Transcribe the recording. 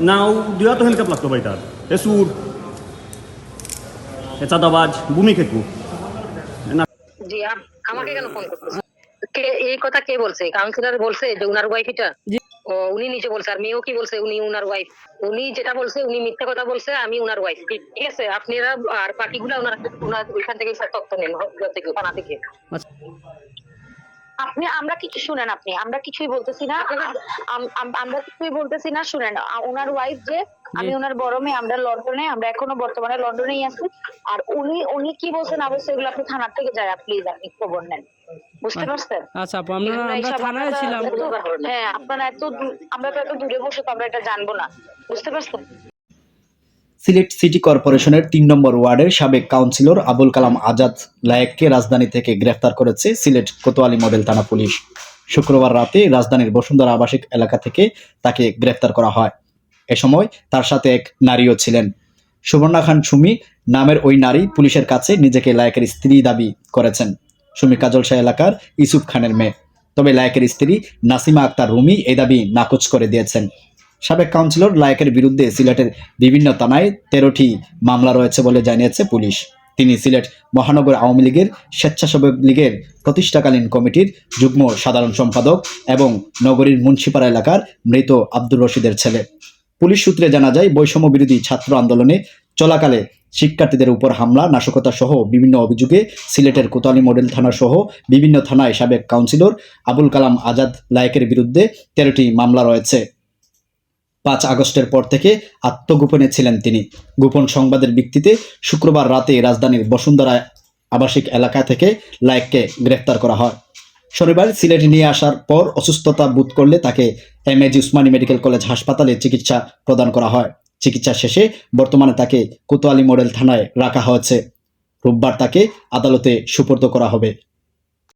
নাও দুয়া তো হেনকাপ লাগতো ভাই তার। এ সুর। এ চাঁদাবাজ ভূমি খেকু না জি আপ- আমাকে কেন ফোন করতেছে? কে এই কথা কে বলছে? কাউন্সিলর বলছে যে উনার ওয়াইফ এটা? ও উনি নিচে বলছে আর মেয়েও কি বলছে উনি উনার ওয়াইফ উনি যেটা বলছে উনি মিথ্যা কথা বলছে আমি উনার ওয়াইফ ঠিক আছে আপনারা আর বাকিগুলা ওনার ওনার ওইখান থেকে তথ্য নেন থেকে থানা থেকে। আপনি আমরা কিছু শুনেন আপনি আমরা কিছুই বলতেছি না। আম- আম- আমরা কিছুই বলতেছি না শুনেন। ওনার ওয়াইফ যে আমি ওনার বড় মেয়ে আমরা লন্ডনে আমরা এখনও বর্তমানে লন্ডনেই আছি। আর উনি উনি কি বলছেন বলছে এগুলো আপনি থানার থেকে যায় প্লিজ আপনি খবর নেন। বুঝতে পারছেন? আচ্ছা আপু আমরা আমরা থানায় ছিলাম। হ্যাঁ আপনারা এত আমরা তো এত দূরে বসে তো আমরা এটা জানব না। বুঝতে পারছেন? সিলেট সিটি কর্পোরেশনের তিন নম্বর ওয়ার্ডের সাবেক কাউন্সিলর আবুল কালাম আজাদ লায়েককে রাজধানী থেকে গ্রেফতার করেছে সিলেট কোতোয়ালি মডেল থানা পুলিশ। শুক্রবার রাতে রাজধানীর বসুন্ধরা আবাসিক এলাকা থেকে তাকে গ্রেফতার করা হয়। এ সময় তার সাথে এক নারীও ছিলেন। সুবর্ণা খান সুমি নামের ওই নারী পুলিশের কাছে নিজেকে লায়কের স্ত্রী দাবি করেছেন। সুমি কাজলশাহ এলাকার ইসুফ খানের মেয়ে। তবে লায়কের স্ত্রী নাসিমা আক্তার রুমি এই দাবি নাকচ করে দিয়েছেন। সাবেক কাউন্সিলর লায়েকের বিরুদ্ধে সিলেটের বিভিন্ন থানায় তেরোটি মামলা রয়েছে বলে জানিয়েছে পুলিশ। তিনি সিলেট মহানগর আওয়ামী লীগের স্বেচ্ছাসেবক লীগের প্রতিষ্ঠাকালীন কমিটির যুগ্ম সাধারণ সম্পাদক এবং নগরীর মুন্সিপাড়া এলাকার মৃত আব্দুর রশিদের ছেলে। পুলিশ সূত্রে জানা যায়, বৈষম্য বিরোধী ছাত্র আন্দোলনে চলাকালে শিক্ষার্থীদের উপর হামলা, নাশকতা সহ বিভিন্ন অভিযোগে সিলেটের কোতোয়ালি মডেল থানা সহ বিভিন্ন থানায় সাবেক কাউন্সিলর আবুল কালাম আজাদ লায়েকের বিরুদ্ধে তেরোটি মামলা রয়েছে। পাঁচ আগস্টের পর থেকে আত্মগোপনে ছিলেন তিনি। গোপন সংবাদের ভিত্তিতে শুক্রবার রাতে রাজধানীর বসুন্ধরা আবাসিক এলাকা থেকে লায়েককে গ্রেফতার করা হয়। শনিবার সিলেটে নিয়ে আসার পর অসুস্থতা বোধ করলে তাকে M AG Osmani medical college হাসপাতালে চিকিৎসা প্রদান করা হয়। চিকিৎসা শেষে বর্তমানে তাকে কোতোয়ালি মডেল থানায় রাখা হয়েছে। রোববার তাকে আদালতে সুপর্দ করা হবে।